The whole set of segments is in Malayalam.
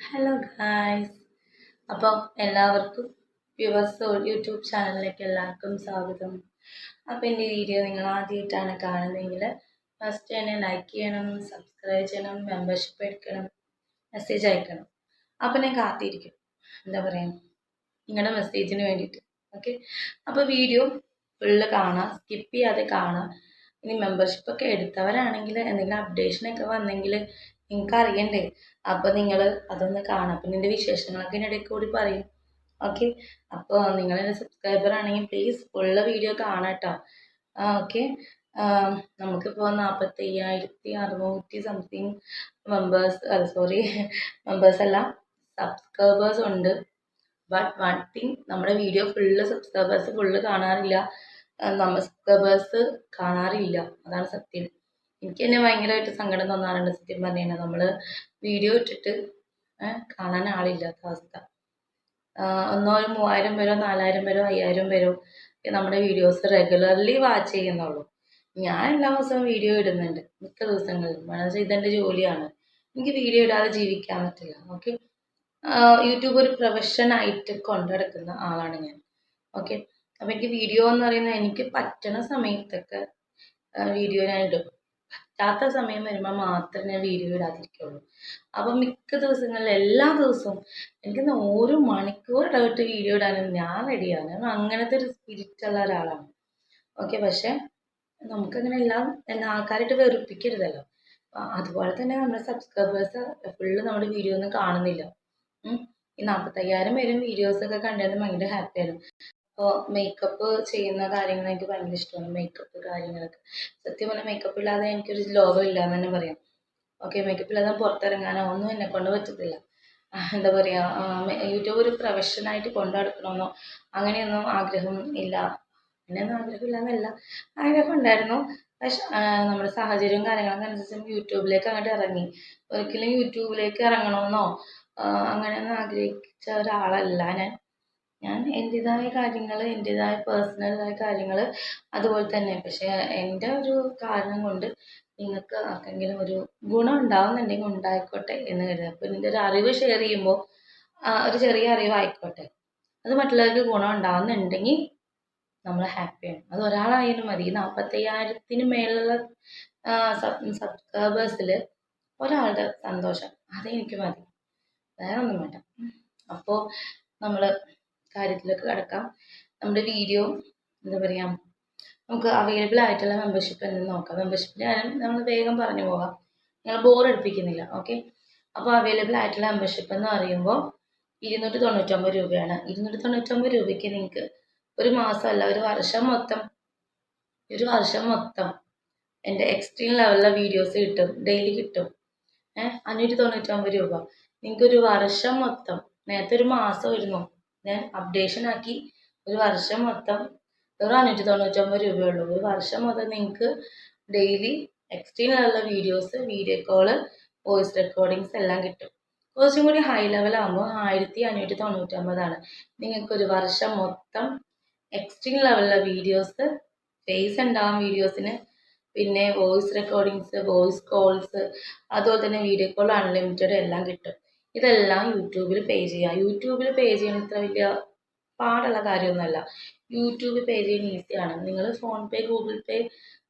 ഹലോ ഗായ്സ് അപ്പോൾ എല്ലാവർക്കും വ്യൂവേഴ്സ് യൂട്യൂബ് ചാനലിലേക്ക് എല്ലാവർക്കും സ്വാഗതം. അപ്പോൾ എന്റെ വീഡിയോ നിങ്ങൾ ആദ്യമായിട്ടാണ് കാണുന്നതെങ്കിൽ ഫസ്റ്റ് തന്നെ ലൈക്ക് ചെയ്യണം സബ്സ്ക്രൈബ് ചെയ്യണം മെമ്പർഷിപ്പ് എടുക്കണം മെസ്സേജ് അയക്കണം. അപ്പോൾ ഞാൻ കാത്തിരിക്കും. എന്താ പറയുക നിങ്ങളുടെ മെസ്സേജിന് വേണ്ടിയിട്ട്. ഓക്കെ അപ്പോൾ വീഡിയോ ഫുള്ള് കാണാം സ്കിപ്പ് ചെയ്യാതെ കാണാം. ഇനി മെമ്പർഷിപ്പ് ഒക്കെ എടുത്തവരാണെങ്കിൽ എന്തെങ്കിലും അപ്ഡേഷനൊക്കെ വന്നെങ്കിൽ നിങ്ങൾക്ക് അറിയണ്ടേ അപ്പോൾ നിങ്ങൾ അതൊന്ന് കാണാം. പിന്നെ എന്റെ വിശേഷങ്ങളൊക്കെ ഇടയ്ക്ക് കൂടി പറയും. ഓക്കെ? അപ്പോൾ നിങ്ങൾ എന്റെ സബ്സ്ക്രൈബർ ആണെങ്കിൽ പ്ലീസ് ഫുള്ള് വീഡിയോ കാണാട്ടോ. ഓക്കെ? നമുക്കിപ്പോൾ നാൽപ്പത്തി അയ്യായിരത്തി അറുന്നൂറ്റി സംതിങ് മെമ്പേഴ്സ് സോറി മെമ്പേഴ്സ് അല്ല സബ്സ്ക്രൈബേഴ്സ് ഉണ്ട്. ബട്ട് വൺ തിങ് നമ്മുടെ വീഡിയോ ഫുള്ള് സബ്സ്ക്രൈബേഴ്സ് ഫുള്ള് കാണാറില്ല. നമ്മൾ സബ്സ്ക്രൈബേഴ്സ് കാണാറില്ല. അതാണ് സത്യം. എനിക്ക് തന്നെ ഭയങ്കരമായിട്ട് സങ്കടം തോന്നാറുണ്ട് സത്യം പറഞ്ഞു കഴിഞ്ഞാൽ. നമ്മൾ വീഡിയോ ഇട്ടിട്ട് കാണാൻ ആളില്ലാത്ത അവസ്ഥ. ഒന്നോ ഒരു മൂവായിരം പേരോ നാലായിരം പേരോ അയ്യായിരം പേരോ നമ്മുടെ വീഡിയോസ് റെഗുലർലി വാച്ച് ചെയ്യുന്നുള്ളൂ. ഞാൻ എല്ലാ ദിവസവും വീഡിയോ ഇടുന്നുണ്ട്. മിക്ക ദിവസങ്ങളിലും. കാരണം ഇതെന്റെ ജോലിയാണ്. എനിക്ക് വീഡിയോ ഇടാതെ ജീവിക്കാൻ പറ്റില്ല. ഓക്കെ യൂട്യൂബ് ഒരു പ്രൊഫഷനായിട്ട് കൊണ്ടെടുക്കുന്ന ആളാണ് ഞാൻ. ഓക്കെ അപ്പോൾ എനിക്ക് വീഡിയോ എന്ന് പറയുന്നത് എനിക്ക് പറ്റണ സമയത്തൊക്കെ വീഡിയോ ഞാൻ ഇടും. പറ്റാത്ത സമയം വരുമ്പോൾ മാത്രമേ ഞാൻ വീഡിയോ ഇടാതിരിക്കുള്ളൂ. അപ്പം മിക്ക ദിവസങ്ങളിലും എല്ലാ ദിവസവും എനിക്ക് ഒരു മണിക്കൂർ ഇടവിട്ട് വീഡിയോ ഇടാനും ഞാൻ റെഡിയാണ് അങ്ങനത്തെ ഒരു സ്പിരിറ്റ് ഉള്ള ഒരാളാണ്. ഓക്കെ പക്ഷേ നമുക്കങ്ങനെ എല്ലാം എല്ലാ ആൾക്കാരായിട്ട് വെറുപ്പിക്കരുതല്ലോ. അതുപോലെ തന്നെ നമ്മുടെ സബ്സ്ക്രൈബേഴ്സ് ഫുള്ള് നമ്മുടെ വീഡിയോ ഒന്നും കാണുന്നില്ല. ഈ നാൽപ്പത്തയ്യായിരം പേരും വീഡിയോസൊക്കെ കണ്ടിരുന്നു ഭയങ്കര ഹാപ്പിയായിരുന്നു അപ്പോൾ മേക്കപ്പ് ചെയ്യുന്ന കാര്യങ്ങൾ എനിക്ക് ഭയങ്കര ഇഷ്ടമാണ്. മേക്കപ്പ് കാര്യങ്ങളൊക്കെ. സത്യം പറഞ്ഞാൽ മേക്കപ്പ് ഇല്ലാതെ എനിക്കൊരു ലോകം ഇല്ല എന്ന് തന്നെ പറയാം. ഓക്കെ മേക്കപ്പ് ഇല്ലാതെ പുറത്തിറങ്ങാനോ ഒന്നും എന്നെ കൊണ്ട് പറ്റത്തില്ല. എന്താ പറയുക യൂട്യൂബ് ഒരു പ്രൊഫഷനായിട്ട് കൊണ്ടു നടക്കണമെന്നോ അങ്ങനെയൊന്നും ആഗ്രഹം ഇല്ല. അങ്ങനെയൊന്നും ആഗ്രഹമില്ല എന്നല്ല ആഗ്രഹം ഉണ്ടായിരുന്നു. പക്ഷെ നമ്മുടെ സാഹചര്യവും കാര്യങ്ങളൊക്കെ അനുസരിച്ച് യൂട്യൂബിലേക്ക് അങ്ങോട്ട് ഇറങ്ങി. ഒരിക്കലും യൂട്യൂബിലേക്ക് ഇറങ്ങണമെന്നോ അങ്ങനെയൊന്നും ആഗ്രഹിച്ച ഒരാളല്ല ഞാൻ. ഞാൻ എന്റേതായ കാര്യങ്ങൾ എന്റേതായ പേഴ്സണലായ കാര്യങ്ങൾ അതുപോലെ തന്നെ. പക്ഷേ എന്റെ ഒരു കാരണം കൊണ്ട് നിങ്ങൾക്ക് ആർക്കെങ്കിലും ഒരു ഗുണം ഉണ്ടാവുന്നുണ്ടെങ്കിൽ ഉണ്ടായിക്കോട്ടെ എന്ന് കരുതുക. അപ്പോൾ ഇതിന്റെ ഒരു അറിവ് ഷെയർ ചെയ്യുമ്പോൾ ഒരു ചെറിയ അറിവായിക്കോട്ടെ അത് മറ്റുള്ളവർക്ക് ഗുണം ഉണ്ടാവുന്നുണ്ടെങ്കിൽ നമ്മൾ ഹാപ്പിയാണ് അത് ഒരാളായാലും മതി. നാൽപ്പത്തയ്യായിരത്തിന് മേലുള്ള സബ്സ്ക്രൈബേഴ്സിൽ ഒരാളുടെ സന്തോഷം അതെനിക്ക് മതി. വേറെ ഒന്നും വേണ്ട. അപ്പോൾ നമ്മൾ കാര്യത്തിലേക്ക് കടക്കാം. നമ്മുടെ വീഡിയോ എന്താ പറയുക നമുക്ക് അവൈലബിൾ ആയിട്ടുള്ള മെമ്പർഷിപ്പ് എന്ന് നോക്കാം. മെമ്പർഷിപ്പ് ഞാൻ നമ്മൾ വേഗം പറഞ്ഞു പോകാം. നിങ്ങൾ ബോർ എടുപ്പിക്കുന്നില്ല ഓക്കെ അപ്പോൾ അവൈലബിൾ ആയിട്ടുള്ള മെമ്പർഷിപ്പ് എന്ന് പറയുമ്പോൾ ഇരുന്നൂറ്റി തൊണ്ണൂറ്റൊമ്പത് രൂപയാണ്. ഇരുന്നൂറ്റി തൊണ്ണൂറ്റൊമ്പത് രൂപയ്ക്ക് നിങ്ങൾക്ക് ഒരു മാസമല്ല ഒരു വർഷം മൊത്തം ഒരു വർഷം മൊത്തം എന്റെ എക്സ്ട്രീം ലെവലിലെ വീഡിയോസ് കിട്ടും ഡെയിലി കിട്ടും. ഏഹ് അഞ്ഞൂറ്റി തൊണ്ണൂറ്റൊമ്പത് രൂപ. നിങ്ങൾക്ക് ഒരു വർഷം മൊത്തം നേരത്തെ ഒരു മാസം മാസമായിരുന്നു ഞാൻ അപ്ഡേഷൻ ആക്കി. ഒരു വർഷം മൊത്തം വെറും അഞ്ഞൂറ്റി തൊണ്ണൂറ്റൊമ്പത് രൂപയുള്ളൂ. ഒരു വർഷം മൊത്തം നിങ്ങൾക്ക് daily ലെവലിലെ videos video call voice recordings എല്ലാം കിട്ടും. കുറച്ചും കൂടി ഹൈ ലെവൽ ആകുമ്പോൾ ആയിരത്തി അഞ്ഞൂറ്റി തൊണ്ണൂറ്റൊമ്പതാണ് നിങ്ങൾക്ക് ഒരു വർഷം മൊത്തം എക്സ്ട്രീം ലെവലിലെ വീഡിയോസ് ഫേസ് ഉണ്ടാവും വീഡിയോസിന് പിന്നെ വോയിസ് റെക്കോർഡിങ്സ് വോയിസ് കോൾസ് അതുപോലെ തന്നെ വീഡിയോ കോൾ അൺലിമിറ്റഡ് എല്ലാം കിട്ടും. ഇതെല്ലാം യൂട്യൂബിൽ പേ ചെയ്യുക. യൂട്യൂബിൽ പേ ചെയ്യണ ഇത്ര വലിയ പാടുള്ള കാര്യമൊന്നുമല്ല. യൂട്യൂബ് പേ ചെയ്യാൻ ഈസിയാണ് നിങ്ങൾ PhonePe Google Pay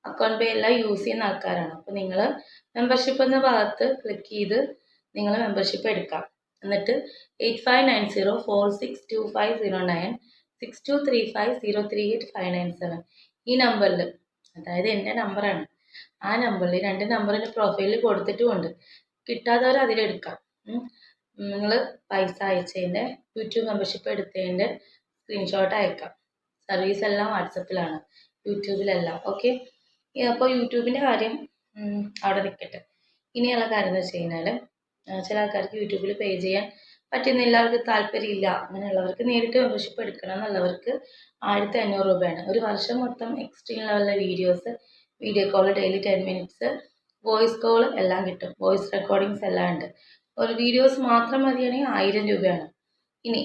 account pay എല്ലാം യൂസ് ചെയ്യുന്ന ആൾക്കാരാണ്. അപ്പോൾ നിങ്ങൾ മെമ്പർഷിപ്പ് എന്ന ഭാഗത്ത് ക്ലിക്ക് ചെയ്ത് നിങ്ങൾ മെമ്പർഷിപ്പ് എടുക്കാം. എന്നിട്ട് eight five nine zero four six two five zero nine six two three five zero three eight five nine seven ഈ നമ്പറിൽ അതായത് എന്റെ നമ്പറാണ് ആ നമ്പറിൽ രണ്ട് നമ്പറിന്റെ പ്രൊഫൈലിൽ കൊടുത്തിട്ടുമുണ്ട്. കിട്ടാത്തവർ അതിലെടുക്കാം. നിങ്ങൾ പൈസ അയച്ചതിന്റെ യൂട്യൂബ് മെമ്പർഷിപ്പ് എടുത്തതിന്റെ സ്ക്രീൻഷോട്ട് അയക്കാം. സർവീസ് എല്ലാം വാട്സപ്പിലാണ് യൂട്യൂബിലെല്ലാം ഓക്കെ അപ്പോൾ യൂട്യൂബിന്റെ കാര്യം അവിടെ നിൽക്കട്ടെ ഇനിയുള്ള കാര്യം എന്ന് വെച്ച് കഴിഞ്ഞാൽ ചില ആൾക്കാർക്ക് യൂട്യൂബിൽ പേ ചെയ്യാൻ പറ്റുന്നില്ല അവർക്ക് താല്പര്യമില്ല. അങ്ങനെയുള്ളവർക്ക് നേരിട്ട് മെമ്പർഷിപ്പ് എടുക്കണം എന്നുള്ളവർക്ക് ആയിരത്തി അഞ്ഞൂറ് രൂപയാണ്. ഒരു വർഷം മൊത്തം extreme ലെവലിലെ videos video call daily ten minutes voice call എല്ലാം കിട്ടും. വോയിസ് റെക്കോർഡിങ്സ് എല്ലാം ഉണ്ട്. ഒരു വീഡിയോസ് മാത്രം മതിയാണെങ്കിൽ ആയിരം രൂപയാണ്. ഇനി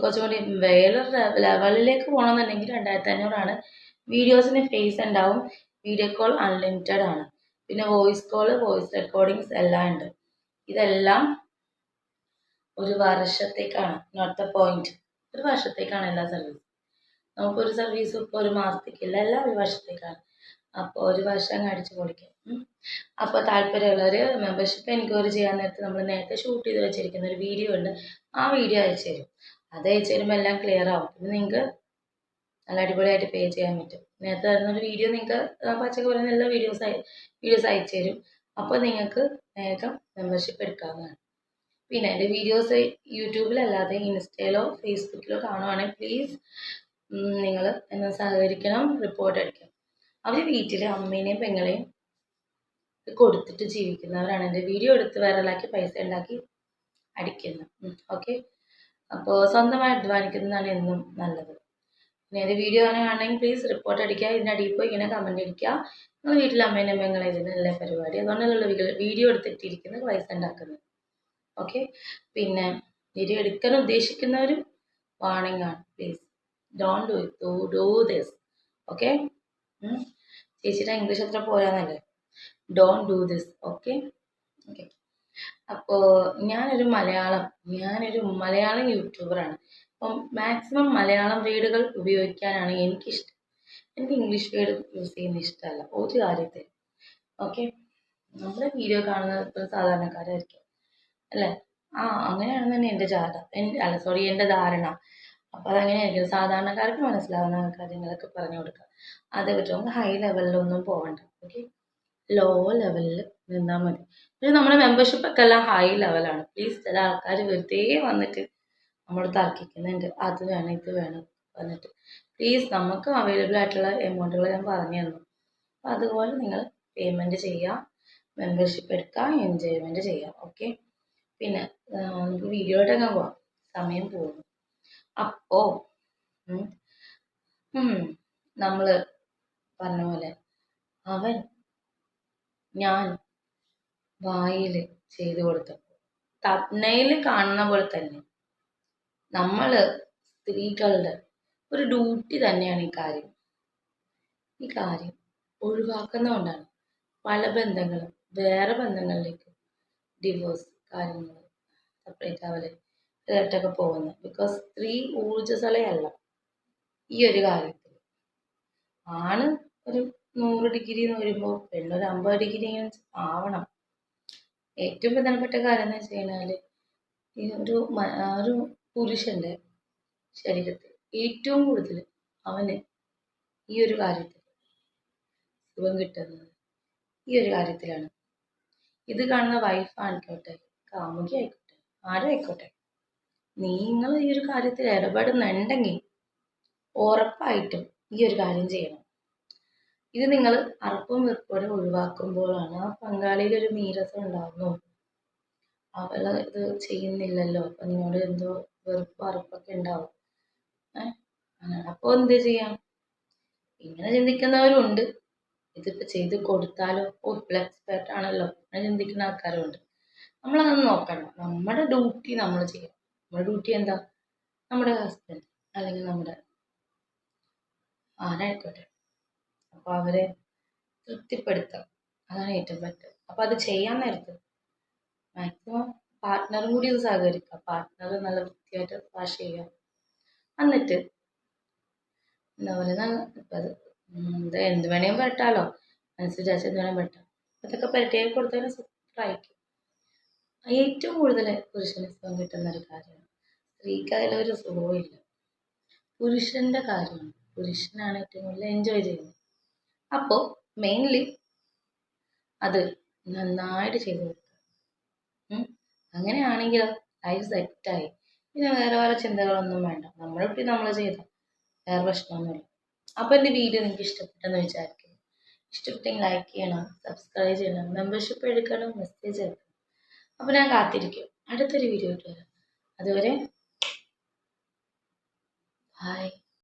കുറച്ചും കൂടി വേറെ ലെവലിലേക്ക് പോകണമെന്നുണ്ടെങ്കിൽ രണ്ടായിരത്തി അഞ്ഞൂറാണ് വീഡിയോസിന് ഫേസ് ഉണ്ടാവും. വീഡിയോ കോൾ അൺലിമിറ്റഡ് ആണ്. പിന്നെ വോയിസ് കോൾ വോയിസ് റെക്കോർഡിങ്സ് എല്ലാം ഉണ്ട്. ഇതെല്ലാം ഒരു വർഷത്തേക്കാണ്. നോട്ട് ദ പോയിന്റ് ഒരു വർഷത്തേക്കാണ് എല്ലാ സർവീസും നമുക്കൊരു സർവീസും ഇപ്പോൾ ഒരു മാസത്തേക്കില്ല എല്ലാം ഒരു വർഷത്തേക്കാണ്. അപ്പോൾ ഒരു വർഷം അങ്ങ് അടിച്ച് പൊളിക്കും. അപ്പോൾ താല്പര്യമുള്ളവർ മെമ്പർഷിപ്പ് എൻക്വയറി ചെയ്യാൻ നേരത്ത് നമ്മൾ നേരത്തെ ഷൂട്ട് ചെയ്ത് വെച്ചിരിക്കുന്ന ഒരു വീഡിയോ ഉണ്ട്. ആ വീഡിയോ അയച്ചു തരും. അത് അയച്ചു തരുമ്പോൾ എല്ലാം ക്ലിയർ ആവും. പിന്നെ നിങ്ങൾക്ക് നല്ല അടിപൊളിയായിട്ട് പേ ചെയ്യാൻ പറ്റും. നേരത്തെ തരുന്നൊരു വീഡിയോ നിങ്ങൾക്ക് പച്ചക്ക് പറയുന്ന എല്ലാ വീഡിയോസ് വീഡിയോസ് അയച്ചു തരും. അപ്പോൾ നിങ്ങൾക്ക് വേഗം മെമ്പർഷിപ്പ് എടുക്കാവുന്നതാണ്. പിന്നെ എന്റെ വീഡിയോസ് യൂട്യൂബിലല്ലാതെ ഇൻസ്റ്റയിലോ ഫേസ്ബുക്കിലോ കാണുവാണെങ്കിൽ പ്ലീസ് നിങ്ങൾ എന്നെ സഹകരിക്കണം റിപ്പോർട്ട് അടിക്കണം. അവർ വീട്ടിൽ അമ്മേനെയും പെങ്ങളെയും കൊടുത്തിട്ട് ജീവിക്കുന്നവരാണ് എന്റെ വീഡിയോ എടുത്ത് വൈറലാക്കി പൈസ ഉണ്ടാക്കി അടിക്കുന്നത് ഓക്കെ? അപ്പോൾ സ്വന്തമായി അധ്വാനിക്കുന്നതാണ് എന്നും നല്ലത്. പിന്നെ എന്റെ വീഡിയോ കാണുകയാണെങ്കിൽ പ്ലീസ് റിപ്പോർട്ട് അടിക്കുക. ഇതിന്റെ അടിയിൽ പോയി ഇങ്ങനെ കമന്റ് അടിക്കുക. നിങ്ങൾ വീട്ടിൽ അമ്മേനെ പെങ്ങളെ ഇതിനല്ലേ പരിപാടി. അതുകൊണ്ടുള്ള വീഡിയോ എടുത്തിട്ടിരിക്കുന്നത് പൈസ ഉണ്ടാക്കുന്നത്. ഓക്കെ? പിന്നെ വീഡിയോ എടുക്കാൻ ഉദ്ദേശിക്കുന്നവരും വാണിംഗ് ആണ്. Please don't do do do this okay? ചേച്ചിയുടെ ഇംഗ്ലീഷ് അത്ര പോരാന്നല്ലേ? Don't do this okay okay അപ്പോൾ ഞാനൊരു മലയാളം ഞാനൊരു മലയാളം യൂട്യൂബറാണ് അപ്പം മാക്സിമം മലയാളം വേർഡുകൾ ഉപയോഗിക്കാനാണ് എനിക്കിഷ്ടം. എനിക്ക് ഇംഗ്ലീഷ് വേർഡ് യൂസ് ചെയ്യുന്ന ഇഷ്ടമല്ല. ഒരു കാര്യത്തിൽ ഓക്കെ നമ്മുടെ വീഡിയോ കാണുന്നത് ഇപ്പോൾ സാധാരണക്കാരായിരിക്കും. അല്ലേ? ആ അങ്ങനെയാണെന്ന് തന്നെ എന്റെ ചാട്ട. അല്ല സോറി എന്റെ ധാരണ. അപ്പോൾ അതങ്ങനെയായിരിക്കും. സാധാരണക്കാർക്ക് മനസ്സിലാവുന്ന കാര്യങ്ങളൊക്കെ പറഞ്ഞു കൊടുക്കാം അത് പറ്റും. നമുക്ക് ഹൈ ലെവലിലൊന്നും പോകണ്ട ഓക്കെ ലോ ലെവലിൽ നിന്നാൽ മതി. പക്ഷേ നമ്മുടെ മെമ്പർഷിപ്പ് ഒക്കെ എല്ലാം ഹൈ ലെവലാണ് പ്ലീസ് ചില ആൾക്കാർ വെറുതെ വന്നിട്ട് നമ്മൾ തർക്കിക്കുന്നുണ്ട്. അത് വേണം ഇത് വേണം വന്നിട്ട് പ്ലീസ് നമുക്ക് അവൈലബിൾ ആയിട്ടുള്ള എമൗണ്ടുകൾ ഞാൻ പറഞ്ഞു തന്നു. അപ്പോൾ അതുപോലെ നിങ്ങൾ പേയ്മെന്റ് ചെയ്യുക മെമ്പർഷിപ്പ് എടുക്കുക എൻജോയ്മെന്റ് ചെയ്യുക. ഓക്കെ പിന്നെ നമുക്ക് വീഡിയോയിട്ടൊക്കെ പോവാം. സമയം പോകുന്നു. അപ്പോൾ നമ്മൾ പറഞ്ഞ പോലെ അവൻ ഞാൻ വായിൽ ചെയ്തു കൊടുത്തപ്പോൾ തപ്നയിൽ കാണുന്ന പോലെ തന്നെ നമ്മൾ സ്ത്രീകളുടെ ഒരു ഡ്യൂട്ടി തന്നെയാണ് ഈ കാര്യം. ഈ കാര്യം ഒഴിവാക്കുന്നതുകൊണ്ടാണ് പല ബന്ധങ്ങളും വേറെ ബന്ധങ്ങളിലേക്ക് ഡിവോഴ്സ് കാര്യങ്ങൾ സെപ്പറേറ്റ് ആവൽ. ഇതായിട്ടൊക്കെ പോകുന്നത്. ബിക്കോസ് സ്ത്രീ ഊർജസ്വലയല്ല. ഈ ഒരു കാര്യത്തിൽ. ആണ് ഒരു നൂറ് ഡിഗ്രി എന്ന് വരുമ്പോൾ പെണ്ണൊരു അമ്പത് ഡിഗ്രി ആവണം. ഏറ്റവും പ്രധാനപ്പെട്ട കാര്യം എന്ന് വെച്ച് കഴിഞ്ഞാൽ ഈ ഒരു ഒരു പുരുഷന്റെ ശരീരത്തിൽ ഏറ്റവും കൂടുതൽ അവന് ഈ ഒരു കാര്യത്തിൽ സുഖം കിട്ടുന്നത് ഈ ഒരു കാര്യത്തിലാണ്. ഇത് കാണുന്ന വൈഫ് ആയിക്കോട്ടെ കാമുകി ആയിക്കോട്ടെ ആരും ആയിക്കോട്ടെ നിങ്ങൾ ഈ ഒരു കാര്യത്തിൽ ഇടപെടുന്നുണ്ടെങ്കിൽ ഉറപ്പായിട്ടും ഈ ഒരു കാര്യം ചെയ്യണം. ഇത് നിങ്ങൾ അറപ്പും വെപ്പോടെ ഒഴിവാക്കുമ്പോഴാണ് ആ പങ്കാളിയിൽ ഒരു നീരസം ഉണ്ടാകുന്നു അവൾ ഇത് ചെയ്യുന്നില്ലല്ലോ അപ്പം നിന്നോട് എന്തോ വെറുപ്പ് അറപ്പൊക്കെ ഉണ്ടാവും. ഏഹ് അപ്പോൾ എന്ത് ചെയ്യാം? ഇങ്ങനെ ചിന്തിക്കുന്നവരുണ്ട്. ഇതിപ്പോൾ ചെയ്ത് കൊടുത്താലോ? ഓ ഇപ്പോൾ എക്സ്പേർട്ട് ആണല്ലോ. അങ്ങനെ ചിന്തിക്കുന്ന ആൾക്കാരുണ്ട്. നമ്മളതൊന്നും നോക്കണ്ട. നമ്മുടെ ഡ്യൂട്ടി നമ്മൾ ചെയ്യണം. നമ്മുടെ ഡ്യൂട്ടി എന്താ നമ്മുടെ ഹസ്ബൻഡ് അല്ലെങ്കിൽ നമ്മുടെ ആരായിക്കോട്ടെ. അപ്പോൾ അവരെ തൃപ്തിപ്പെടുത്താം അതാണ് ഏറ്റവും ബെറ്റർ. അപ്പോൾ അത് ചെയ്യാൻ നേരത്ത് മാക്സിമം പാർട്ട്ണറും കൂടി ഇത് സഹകരിക്കുക. പാർട്ട്ണർ നല്ല വൃത്തിയായിട്ട് വാഷ് ചെയ്യുക. എന്നിട്ട് എന്താ പറയുക? ഇത് എന്ത് വേണേലും പെരട്ടാലോ. മനസ്സിൽ വിചാരിച്ച എന്ത് വേണേലും പെരട്ടാം. അതൊക്കെ പെരട്ടിയായി കൊടുത്താൽ സൂപ്പറായിരിക്കും. ഏറ്റവും കൂടുതൽ പുരുഷന് സുഖം കിട്ടുന്ന ഒരു കാര്യമാണ് സ്ത്രീക്ക് അതിലൊരു സുഖവുമില്ല. പുരുഷന്റെ കാര്യമാണ് പുരുഷനാണ് ഏറ്റവും കൂടുതൽ എൻജോയ് ചെയ്യുന്നത്. അപ്പോൾ മെയിൻലി അത് നന്നായിട്ട് ചെയ്തു കൊടുക്കുക. അങ്ങനെയാണെങ്കിൽ ലൈഫ് സെറ്റായി പിന്നെ വേറെ വേറെ ചിന്തകളൊന്നും വേണ്ട. നമ്മൾ ഇപ്പം നമ്മൾ ചെയ്താൽ വേറെ പ്രശ്നമൊന്നുമില്ല. അപ്പോൾ എന്റെ വീഡിയോ നിങ്ങൾക്ക് ഇഷ്ടപ്പെട്ടെന്ന് വിചാരിക്കുന്നു. ഇഷ്ടപ്പെട്ടെങ്കിൽ ലൈക്ക് ചെയ്യണം സബ്സ്ക്രൈബ് ചെയ്യണം മെമ്പർഷിപ്പ് എടുക്കണം മെസ്സേജ് അയക്കണം. അപ്പോൾ ഞാൻ കാത്തിരിക്കും. അടുത്തൊരു വീഡിയോ ഇട്ട് വരാം. അതുവരെ はい。